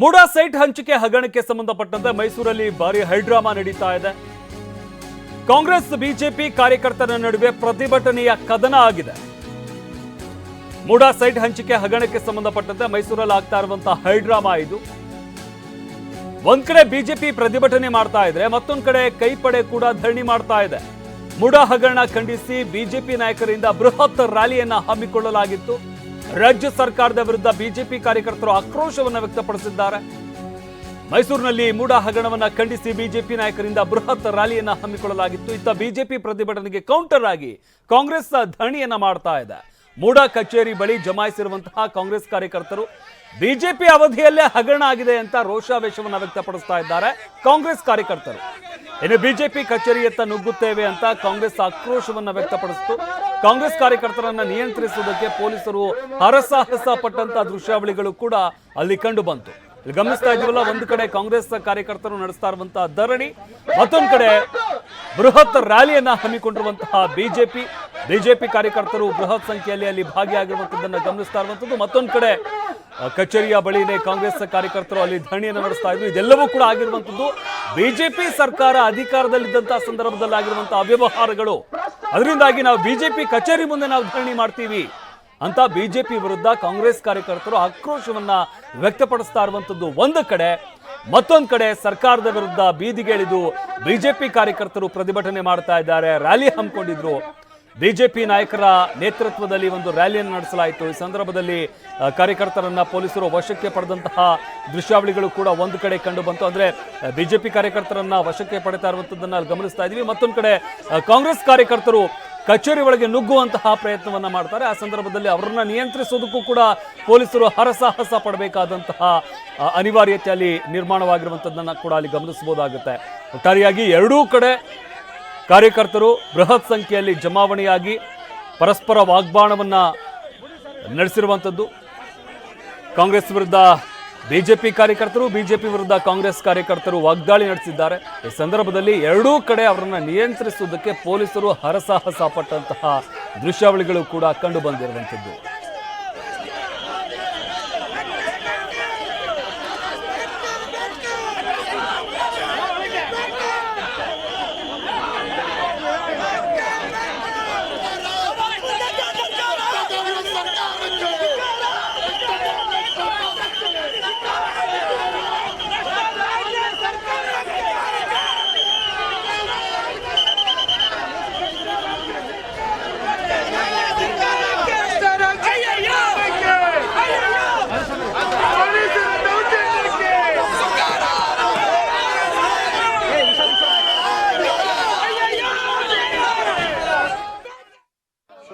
MUDA site ಹಂಚಿಕೆ ಹಗರಣಕ್ಕೆ ಸಂಬಂಧಪಟ್ಟಂತೆ ಮೈಸೂರಲ್ಲಿ ಭಾರಿ ಹೈಡ್ರಾಮಾ ನಡೀತಾ ಇದೆ. ಕಾಂಗ್ರೆಸ್, ಬಿಜೆಪಿ ಕಾರ್ಯಕರ್ತರ ನಡುವೆ ಪ್ರತಿಭಟನೆಯ ಕದನ ಆಗಿದೆ. ಮೂಡಾ ಸೈಟ್ ಹಂಚಿಕೆ ಹಗರಣಕ್ಕೆ ಸಂಬಂಧಪಟ್ಟಂತೆ ಮೈಸೂರಲ್ಲಿ ಆಗ್ತಾ ಇರುವಂತಹ ಹೈಡ್ರಾಮಾ ಇದು. ಒಂದ್ ಕಡೆ ಬಿಜೆಪಿ ಪ್ರತಿಭಟನೆ ಮಾಡ್ತಾ ಇದ್ರೆ, ಮತ್ತೊಂದ್ ಕಡೆ ಕೈಪಡೆ ಕೂಡ ಧರಣಿ ಮಾಡ್ತಾ ಇದೆ. ಮುಡಾ ಹಗರಣ ಖಂಡಿಸಿ ಬಿಜೆಪಿ ನಾಯಕರಿಂದ ಬೃಹತ್ ರ್ಯಾಲಿಯನ್ನ ಹಮ್ಮಿಕೊಳ್ಳಲಾಗಿತ್ತು. ರಾಜ್ಯ ಸರ್ಕಾರದ ವಿರುದ್ಧ ಬಿಜೆಪಿ ಕಾರ್ಯಕರ್ತರು ಆಕ್ರೋಶವನ್ನ ವ್ಯಕ್ತಪಡಿಸಿದ್ದಾರೆ. ಮೈಸೂರಿನಲ್ಲಿ ಮೂಡ ಹಗರಣವನ್ನು ಖಂಡಿಸಿ ಬಿಜೆಪಿ ನಾಯಕರಿಂದ ಬೃಹತ್ ರ್ಯಾಲಿಯನ್ನ ಹಮ್ಮಿಕೊಳ್ಳಲಾಗಿತ್ತು. ಇತ್ತ ಬಿಜೆಪಿ ಪ್ರತಿಭಟನೆಗೆ ಕೌಂಟರ್ ಆಗಿ ಕಾಂಗ್ರೆಸ್ ಧರಣಿಯನ್ನ ಮಾಡ್ತಾ ಇದೆ. ಮೂಡ ಕಚೇರಿ ಬಳಿ ಜಮಾಯಿಸಿರುವಂತಹ ಕಾಂಗ್ರೆಸ್ ಕಾರ್ಯಕರ್ತರು, ಬಿಜೆಪಿ ಅವಧಿಯಲ್ಲೇ ಹಗರಣ ಆಗಿದೆ ಅಂತ ರೋಷಾವೇಶವನ್ನು ವ್ಯಕ್ತಪಡಿಸ್ತಾ ಇದ್ದಾರೆ ಕಾಂಗ್ರೆಸ್ ಕಾರ್ಯಕರ್ತರು. ಇನ್ನು ಬಿಜೆಪಿ ಕಚೇರಿಯತ್ತ ನುಗ್ಗುತ್ತೇವೆ ಅಂತ ಕಾಂಗ್ರೆಸ್ ಆಕ್ರೋಶವನ್ನು ವ್ಯಕ್ತಪಡಿಸಿತು ಕಾಂಗ್ರೆಸ್ ಕಾರ್ಯಕರ್ತರನ್ನ ನಿಯಂತ್ರಿಸುವುದಕ್ಕೆ ಪೊಲೀಸರು ಹರಸಾಹಸ ಪಟ್ಟಂತ ದೃಶ್ಯಾವಳಿಗಳು ಕೂಡ ಅಲ್ಲಿ ಕಂಡು ಬಂತು. ಗಮನಿಸ್ತಾ ಇದೀವಲ್ಲ ಒಂದು ಕಡೆ ಕಾಂಗ್ರೆಸ್ ಕಾರ್ಯಕರ್ತರು ನಡೆಸ್ತಾ ಇರುವಂತಹ ಧರಣಿ, ಮತ್ತೊಂದು ಕಡೆ ಬೃಹತ್ ರ್ಯಾಲಿಯನ್ನ ಹಮ್ಮಿಕೊಂಡಿರುವಂತಹ ಬಿಜೆಪಿ. ಬಿಜೆಪಿ ಕಾರ್ಯಕರ್ತರು ಬೃಹತ್ ಸಂಖ್ಯೆಯಲ್ಲಿ ಅಲ್ಲಿ ಭಾಗಿಯಾಗಿರುವಂತದ್ದನ್ನ ಗಮನಿಸ್ತಾ ಇರುವಂತದ್ದು. ಮತ್ತೊಂದು ಕಡೆ ಕಚೇರಿಯ ಬಳಿನೇ ಕಾಂಗ್ರೆಸ್ ಕಾರ್ಯಕರ್ತರು ಅಲ್ಲಿ ಧರಣಿಯನ್ನು ನಡೆಸ್ತಾ ಇದ್ರು. ಇದೆಲ್ಲವೂ ಕೂಡ ಆಗಿರುವಂತದ್ದು. ಬಿಜೆಪಿ ಸರ್ಕಾರ ಅಧಿಕಾರದಲ್ಲಿದ್ದಂತಹ ಸಂದರ್ಭದಲ್ಲಿ ಆಗಿರುವಂತಹ ಅವ್ಯವಹಾರಗಳು ಅದರಿಂದಾಗಿ ನಾವು ಬಿಜೆಪಿ ಕಚೇರಿ ಮುಂದೆ ನಾವು ಧರಣಿ ಮಾಡ್ತೀವಿ ಅಂತ ಬಿಜೆಪಿ ವಿರುದ್ಧ ಕಾಂಗ್ರೆಸ್ ಕಾರ್ಯಕರ್ತರು ಆಕ್ರೋಶವನ್ನ ವ್ಯಕ್ತಪಡಿಸ್ತಾ ಇರುವಂತದ್ದು ಒಂದು ಕಡೆ. ಮತ್ತೊಂದು ಕಡೆ ಸರ್ಕಾರದ ವಿರುದ್ಧ ಬೀದಿಗಿಳಿದು ಬಿಜೆಪಿ ಕಾರ್ಯಕರ್ತರು ಪ್ರತಿಭಟನೆ ಮಾಡ್ತಾ ಇದ್ದಾರೆ, ರ್ಯಾಲಿ ಹಮ್ಮಿಕೊಂಡಿದ್ರು. ಬಿಜೆಪಿ ನಾಯಕರ ನೇತೃತ್ವದಲ್ಲಿ ಒಂದು ರ್ಯಾಲಿಯನ್ನು ನಡೆಸಲಾಯಿತು. ಈ ಸಂದರ್ಭದಲ್ಲಿ ಕಾರ್ಯಕರ್ತರನ್ನ ಪೊಲೀಸರು ವಶಕ್ಕೆ ಪಡೆದಂತಹ ದೃಶ್ಯಾವಳಿಗಳು ಕೂಡ ಒಂದು ಕಡೆ ಕಂಡು ಬಂತು. ಅಂದ್ರೆ ಬಿಜೆಪಿ ಕಾರ್ಯಕರ್ತರನ್ನ ವಶಕ್ಕೆ ಪಡಿತಾ ಅಲ್ಲಿ ಗಮನಿಸ್ತಾ ಇದೀವಿ ಮತ್ತೊಂದು ಕಡೆ ಕಾಂಗ್ರೆಸ್ ಕಾರ್ಯಕರ್ತರು ಕಚೇರಿ ಒಳಗೆ ನುಗ್ಗುವಂತಹ ಪ್ರಯತ್ನವನ್ನ ಮಾಡ್ತಾರೆ. ಆ ಸಂದರ್ಭದಲ್ಲಿ ಅವರನ್ನ ನಿಯಂತ್ರಿಸೋದಕ್ಕೂ ಕೂಡ ಪೊಲೀಸರು ಹರಸಾಹಸ ಪಡಬೇಕಾದಂತಹ ಅನಿವಾರ್ಯತೆ ಅಲ್ಲಿ ನಿರ್ಮಾಣವಾಗಿರುವಂಥದ್ದನ್ನು ಕೂಡ ಅಲ್ಲಿ ಗಮನಿಸಬಹುದಾಗುತ್ತೆ. ಒಟ್ಟಾರೆಯಾಗಿ ಎರಡೂ ಕಡೆ ಕಾರ್ಯಕರ್ತರು ಬೃಹತ್ ಸಂಖ್ಯೆಯಲ್ಲಿ ಜಮಾವಣೆಯಾಗಿ ಪರಸ್ಪರ ವಾಗ್ಬಾಣವನ್ನು ನಡೆಸಿರುವಂಥದ್ದು. ಕಾಂಗ್ರೆಸ್ ವಿರುದ್ಧ ಬಿಜೆಪಿ ಕಾರ್ಯಕರ್ತರು, ಬಿಜೆಪಿ ವಿರುದ್ಧ ಕಾಂಗ್ರೆಸ್ ಕಾರ್ಯಕರ್ತರು ವಾಗ್ದಾಳಿ ನಡೆಸಿದ್ದಾರೆ. ಈ ಸಂದರ್ಭದಲ್ಲಿ ಎರಡೂ ಕಡೆ ಅವರನ್ನು ನಿಯಂತ್ರಿಸುವುದಕ್ಕೆ ಪೊಲೀಸರು ಹರಸಾಹಸ ಪಟ್ಟಂತಹ ದೃಶ್ಯಾವಳಿಗಳು ಕೂಡ ಕಂಡು ಬಂದಿರುವಂಥದ್ದು.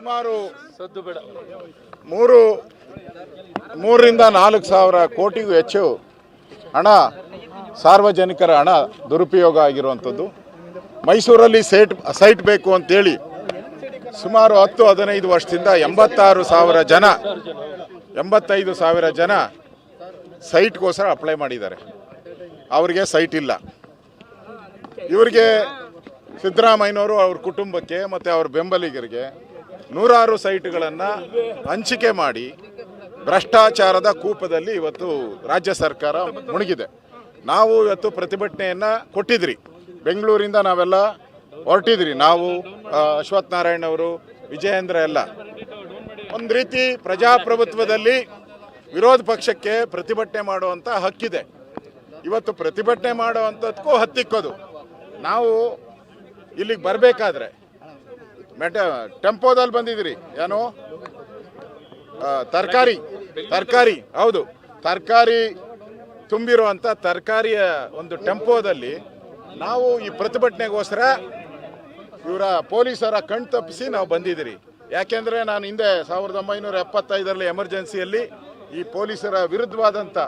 ಸುಮಾರು ಮೂರು ಮೂರರಿಂದ ನಾಲ್ಕು ಸಾವಿರ ಕೋಟಿಗೂ ಹೆಚ್ಚು ಹಣ ಸಾರ್ವಜನಿಕರ ಹಣ ದುರುಪಯೋಗ ಆಗಿರುವಂಥದ್ದು. ಮೈಸೂರಲ್ಲಿ ಸೈಟ್ ಸೈಟ್ ಬೇಕು ಅಂತೇಳಿ ಸುಮಾರು ಹತ್ತು ಹದಿನೈದು ವರ್ಷದಿಂದ ಎಂಬತ್ತಾರು ಸಾವಿರ ಜನ ಎಂಬತ್ತೈದು ಸಾವಿರ ಜನ ಸೈಟ್ಗೋಸ್ಕರ ಅಪ್ಲೈ ಮಾಡಿದ್ದಾರೆ. ಅವರಿಗೆ ಸೈಟ್ ಇಲ್ಲ. ಇವರಿಗೆ ಸಿದ್ದರಾಮಯ್ಯನವರು ಅವ್ರ ಕುಟುಂಬಕ್ಕೆ ಮತ್ತು ಅವ್ರ ಬೆಂಬಲಿಗರಿಗೆ ನೂರಾರು ಸೈಟ್ಗಳನ್ನು ಹಂಚಿಕೆ ಮಾಡಿ ಭ್ರಷ್ಟಾಚಾರದ ಕೂಪದಲ್ಲಿ ಇವತ್ತು ರಾಜ್ಯ ಸರ್ಕಾರ ಮುಳುಗಿದೆ ನಾವು ಇವತ್ತು ಪ್ರತಿಭಟನೆಯನ್ನು ಕೊಟ್ಟಿದ್ರಿ. ಬೆಂಗಳೂರಿಂದ ನಾವೆಲ್ಲ ಹೊರಟಿದ್ರಿ. ನಾವು ಅಶ್ವಥ್ ನಾರಾಯಣ್ ಅವರು, ವಿಜಯೇಂದ್ರ ಎಲ್ಲ. ಒಂದು ರೀತಿ ಪ್ರಜಾಪ್ರಭುತ್ವದಲ್ಲಿ ವಿರೋಧ ಪಕ್ಷಕ್ಕೆ ಪ್ರತಿಭಟನೆ ಮಾಡುವಂಥ ಹಕ್ಕಿದೆ. ಇವತ್ತು ಪ್ರತಿಭಟನೆ ಮಾಡುವಂಥದ್ದಕ್ಕೂ ಹತ್ತಿಕ್ಕೋದು. ನಾವು ಇಲ್ಲಿಗೆ ಬರಬೇಕಾದ್ರೆ ಮೆಟ, ಟೆಂಪೋದಲ್ಲಿ ಬಂದಿದ್ದೀರಿ. ಏನು? ತರಕಾರಿ ತರಕಾರಿ, ಹೌದು. ತರಕಾರಿ ತುಂಬಿರುವಂಥ ತರಕಾರಿಯ ಒಂದು ಟೆಂಪೋದಲ್ಲಿ ನಾವು ಈ ಪ್ರತಿಭಟನೆಗೋಸ್ಕರ ಇವರ ಪೊಲೀಸರ ಕಣ್ ತಪ್ಪಿಸಿ ನಾವು ಬಂದಿದ್ದೀರಿ. ಯಾಕೆಂದರೆ ನಾನು ಹಿಂದೆ ಸಾವಿರದ ಒಂಬೈನೂರ ಎಪ್ಪತ್ತೈದರಲ್ಲಿ ಎಮರ್ಜೆನ್ಸಿಯಲ್ಲಿ ಈ ಪೊಲೀಸರ ವಿರುದ್ಧವಾದಂಥ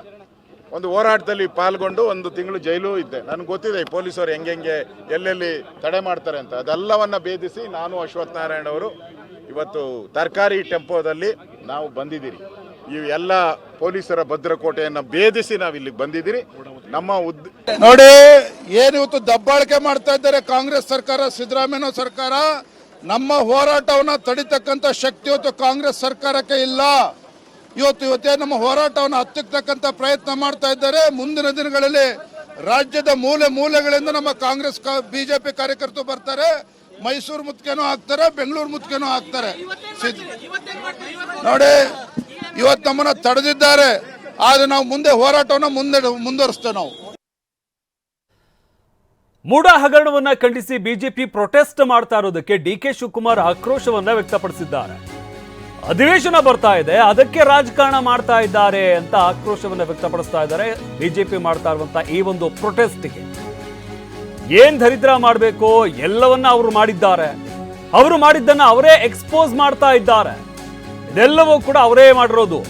ಒಂದು ಹೋರಾಟದಲ್ಲಿ ಪಾಲ್ಗೊಂಡು ಒಂದು ತಿಂಗಳು ಜೈಲು ಇದ್ದೆ. ನನಗೆ ಗೊತ್ತಿದೆ ಪೊಲೀಸರು ಹೆಂಗೆಂಗೆ ಎಲ್ಲೆಲ್ಲಿ ತಡೆ ಮಾಡ್ತಾರೆ ಅಂತ. ಅದೆಲ್ಲವನ್ನ ಭೇದಿಸಿ ನಾನು ಅಶ್ವಥ್ ನಾರಾಯಣ ಅವರು ಇವತ್ತು ತರಕಾರಿ ಟೆಂಪೋದಲ್ಲಿ ನಾವು ಬಂದಿದ್ದೀರಿ. ಈ ಎಲ್ಲ ಪೊಲೀಸರ ಭದ್ರಕೋಟೆಯನ್ನು ಭೇದಿಸಿ ನಾವು ಇಲ್ಲಿ ಬಂದಿದ್ದೀರಿ. ನಮ್ಮ ಉದ್ ನೋಡಿ, ಏನು ಇವತ್ತು ದಬ್ಬಾಳಿಕೆ ಮಾಡ್ತಾ ಇದ್ದಾರೆ ಕಾಂಗ್ರೆಸ್ ಸರ್ಕಾರ, ಸಿದ್ದರಾಮಯ್ಯ ಸರ್ಕಾರ? ನಮ್ಮ ಹೋರಾಟವನ್ನು ತಡಿತಕ್ಕಂಥ ಶಕ್ತಿ ಇವತ್ತು ಕಾಂಗ್ರೆಸ್ ಸರ್ಕಾರಕ್ಕೆ ಇಲ್ಲ. ಇವತ್ತು ಇವತ್ತೇ ನಮ್ಮ ಹೋರಾಟವನ್ನು ಹತ್ತಿಕ್ಕತಕ್ಕಂಥ ಪ್ರಯತ್ನ ಮಾಡ್ತಾ ಇದ್ದಾರೆ. ಮುಂದಿನ ದಿನಗಳಲ್ಲಿ ರಾಜ್ಯದ ಮೂಲೆ ಮೂಲೆಗಳಿಂದ ನಮ್ಮ ಕಾಂಗ್ರೆಸ್ ಬಿಜೆಪಿ ಕಾರ್ಯಕರ್ತರು ಬರ್ತಾರೆ. ಮೈಸೂರು ಮುತ್ಕೆನೂ ಹಾಕ್ತಾರೆ, ಬೆಂಗಳೂರು ಮುತ್ಕೆನೂ ಹಾಕ್ತಾರೆ. ನೋಡಿ, ಇವತ್ತು ನಮ್ಮನ್ನ ತಡೆದಿದ್ದಾರೆ. ಆದ್ರೆ ನಾವು ಮುಂದೆ ಹೋರಾಟವನ್ನು ಮುಂದೆ ಮುಂದುವರಿಸ್ತೇವೆ ನಾವು. ಮೂಡ ಹಗರಣವನ್ನ ಖಂಡಿಸಿ ಬಿಜೆಪಿ ಪ್ರೊಟೆಸ್ಟ್ ಮಾಡ್ತಾ ಇರೋದಕ್ಕೆ ಡಿ ಕೆ ಶಿವಕುಮಾರ್ ಆಕ್ರೋಶವನ್ನ ವ್ಯಕ್ತಪಡಿಸಿದ್ದಾರೆ. ಅಧಿವೇಶನ ಬರ್ತಾ ಇದೆ. ಅದಕ್ಕೆ ರಾಜಕಾರಣ ಮಾಡ್ತಾ ಇದ್ದಾರೆ ಅಂತ ಆಕ್ರೋಶವನ್ನು ವ್ಯಕ್ತಪಡಿಸ್ತಾ ಇದ್ದಾರೆ. ಬಿಜೆಪಿ ಮಾಡ್ತಾ ಇರುವಂತಹ ಈ ಒಂದು ಪ್ರೊಟೆಸ್ಟ್ಗೆ ಏನ್ ದರಿದ್ರ ಮಾಡಬೇಕು? ಎಲ್ಲವನ್ನ ಅವರು ಮಾಡಿದ್ದಾರೆ. ಅವರು ಮಾಡಿದ್ದನ್ನ ಅವರೇ ಎಕ್ಸ್ಪೋಸ್ ಮಾಡ್ತಾ ಇದ್ದಾರೆ. ಇದೆಲ್ಲವೂ ಕೂಡ ಅವರೇ ಮಾಡಿರೋದು.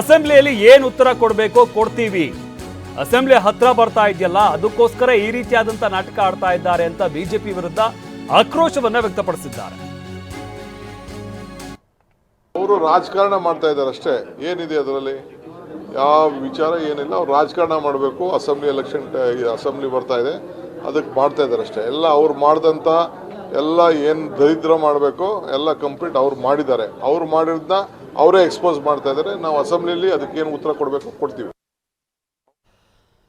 ಅಸೆಂಬ್ಲಿಯಲ್ಲಿ ಏನ್ ಉತ್ತರ ಕೊಡಬೇಕು ಕೊಡ್ತೀವಿ. ಅಸೆಂಬ್ಲಿ ಹತ್ರ ಬರ್ತಾ ಇದೆಯಲ್ಲ, ಅದಕ್ಕೋಸ್ಕರ ಈ ರೀತಿಯಾದಂತಹ ನಾಟಕ ಆಡ್ತಾ ಇದ್ದಾರೆ ಅಂತ ಬಿಜೆಪಿ ವಿರುದ್ಧ ಆಕ್ರೋಶವನ್ನ ವ್ಯಕ್ತಪಡಿಸಿದ್ದಾರೆ. ಅವರು ರಾಜಕಾರಣ ಮಾಡ್ತಾ ಇದ್ದಾರೆ ಅಷ್ಟೇ. ಏನಿದೆ ಅದರಲ್ಲಿ? ಯಾವ ವಿಚಾರ ಏನಿಲ್ಲ. ಅವ್ರು ರಾಜಕಾರಣ ಮಾಡಬೇಕು. ಅಸೆಂಬ್ಲಿ ಎಲೆಕ್ಷನ್ ಅಸೆಂಬ್ಲಿ ಬರ್ತಾ ಇದೆ. ಅದಕ್ಕೆ ಮಾಡ್ತಾ ಇದ್ದಾರೆ ಅಷ್ಟೇ. ಎಲ್ಲ ಅವ್ರು ಮಾಡಿದಂಥ ಎಲ್ಲ ಏನು ದರಿದ್ರ ಮಾಡಬೇಕು ಎಲ್ಲ ಕಂಪ್ಲೀಟ್ ಅವ್ರು ಮಾಡಿದ್ದಾರೆ. ಅವ್ರು ಮಾಡಿರೋದನ್ನ ಅವರೇ ಎಕ್ಸ್ಪೋಸ್ ಮಾಡ್ತಾ ಇದ್ದಾರೆ. ನಾವು ಅಸೆಂಬ್ಲಿಯಲ್ಲಿ ಅದಕ್ಕೇನು ಉತ್ತರ ಕೊಡಬೇಕು ಕೊಡ್ತೀವಿ.